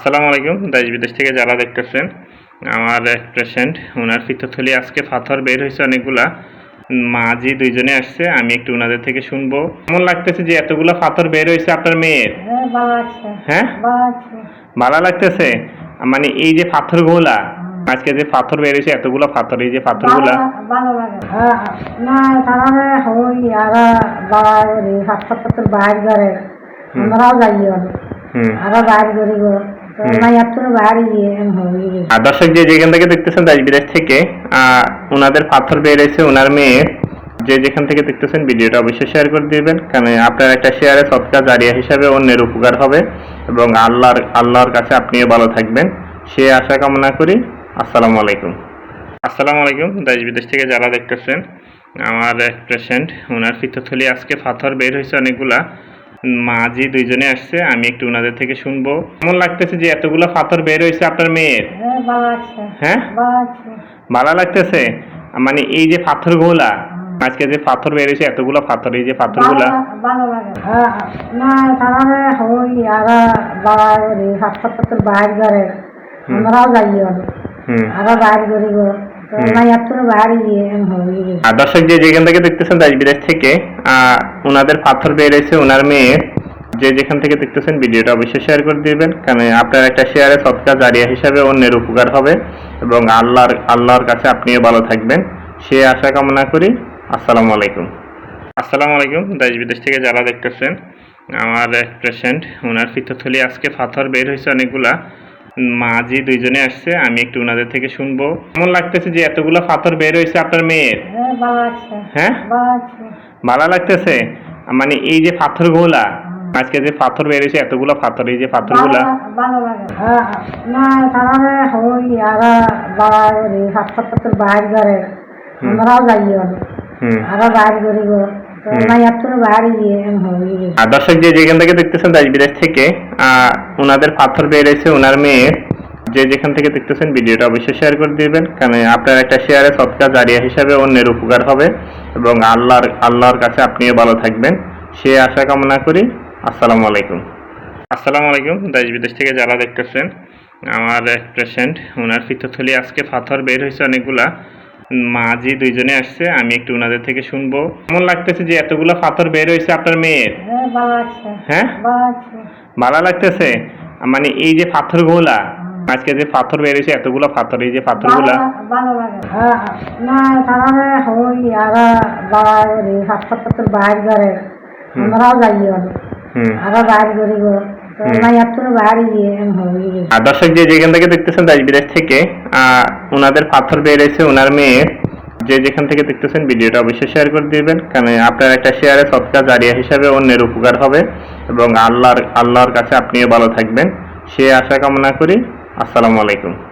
আসসালামু আলাইকুম দেশ বিদেশ থেকে যারা দেখতেছেন আমার এক পেশেন্ট ওনার পিত্তথলি আজকে পাথর বের হয়েছে অনেকগুলা। মাঝি দুইজনে আসছে আমি একটু ওনাদের থেকে শুনব। কেমন লাগতেছে যে এতগুলা পাথর বের হয়েছে আপনার মেয়ের? হ্যাঁ ভালো হ্যাঁ? লাগতেছে? মানে এই যে পাথরগুলা আজকে যে পাথর বের হয়েছে এতগুলা পাথর এই যে পাথরগুলা। ভালো- ভালো লাগে। হ্যাঁ আমরাও যাই হুম। বাইর করি রে। আর দর্শক যে যেখান থেকে দেখতেছেন বিদেশ থেকে ওনাদের পাথর বেড়েছে ওনার মেয়ের যে যেখান থেকে দেখতেছেন ভিডিওটা অবশ্যই শেয়ার করে দিবেন। কারণ আপনার একটা শেয়ারে সৎকা জারিয়া হিসাবে অন্যের উপকার হবে এবং আল্লাহর আল্লাহর কাছে আপনিও ভালো থাকবেন। সে আশা কামনা করি। আসসালামু আলাইকুম। আসসালামু আলাইকুম দেশ বিদেশ থেকে যারা দেখতেছেন আমার এক পেশেন্ট ওনার পিত্তথলি আজকে পাথর বের হয়েছে অনেকগুলা। মাঝি দুইজনে আসছে আমি একটু ওনাদের থেকে শুনব। কেমন লাগতেছে যে এতগুলা পাথর বের হয়েছে আপনার মেয়ের? হ্যাঁ ভালো হ্যাঁ? লাগতেছে? মানে এই যে পাথরগুলা আজকে যে পাথর বেরিয়েছে এতগুলো পাথর এই যে পাথরগুলা। হ্যাঁ আমরাও যাই আর বাইর করি রে। আর দর্শক যে যেখান থেকে দেখতেছেন দেশ বিদেশ থেকে ওনাদের পাথর বেরিয়েছে ওনার মেয়ের যে যেখান থেকে দেখতেছেন ভিডিওটা অবশ্যই শেয়ার করে দিবেন। কারণ আপনার একটা শেয়ারে সৎকা জারিয়া হিসাবে অন্যের উপকার হবে এবং আল্লাহর আল্লাহর কাছে আপনিও ভালো থাকবেন। সে আশা কামনা করি। আসসালামু আলাইকুম। আসসালামু আলাইকুম দেশ বিদেশ থেকে যারা দেখতেছেন আমার এক পেশেন্ট ওনার পিত্তথলি আজকে পাথর বের হয়েছে অনেকগুলা। মাঝি দুইজনে আসছে আমি একটু ওনাদের থেকে শুনব। কেমন লাগতেছে যে এতগুলা পাথর বের হয়েছে আপনার মেয়ের? হ্যাঁ ভালো হ্যাঁ? লাগতেছে? মানে এই যে পাথরগুলা আজকে যে পাথর বেরিয়েছে এতগুলো পাথর এই যে পাথরগুলা। ভালো- ভালো লাগে। হ্যাঁ না তারা হই আর বাড়ি হাসপাতাল বাইর করে আমরাও যাই আর বাইর করি রে। আর দর্শক যে যেখান থেকে দেখতেছেন দেশ বিদেশ থেকে ওনাদের পাথর ওনার মেয়ের। যে যেখান থেকে দেখতেছেন ভিডিওটা অবশ্যই শেয়ার করে দিবেন। কারণ আপনার একটা শেয়ারে সৎকা জারিয়া হিসাবে অন্যের উপকার হবে এবং আল্লাহর আল্লাহর কাছে আপনিও ভালো থাকবেন। সে আশা কামনা করি। আসসালামু আলাইকুম। আসসালামু আলাইকুম দেশ বিদেশ থেকে যারা দেখতেছেন আমার এক পেশেন্ট ওনার পিত্তথলি আজকে পাথর বের হয়েছে অনেকগুলা। মাঝি দুইজনে আসছে আমি একটু ওনাদের থেকে শুনব। কেমন লাগতেছে যে এতগুলা পাথর বের হয়েছে আপনার মেয়ের? হ্যাঁ ভালো হ্যাঁ? লাগতেছে? মানে এই যে পাথরগুলা আজকে যে পাথর বেরিয়েছে এতগুলো পাথর এই যে পাথরগুলা। হ্যাঁ আমরাও যাই আর। বাইর করি আর দর্শক যে যেখান থেকে দেখতেছেন বিদেশ থেকে আহ, ওনাদের পাথর বেরিয়েছে ওনার মেয়ের যে যেখান থেকে দেখতেছেন ভিডিওটা অবশ্যই শেয়ার করে দিবেন। কারণ আপনার একটা শেয়ারে সৎকা জারিয়া হিসাবে অন্যের উপকার হবে এবং আল্লাহর আল্লাহর কাছে আপনিও ভালো থাকবেন। সে আশা কামনা করি। আসসালামু আলাইকুম।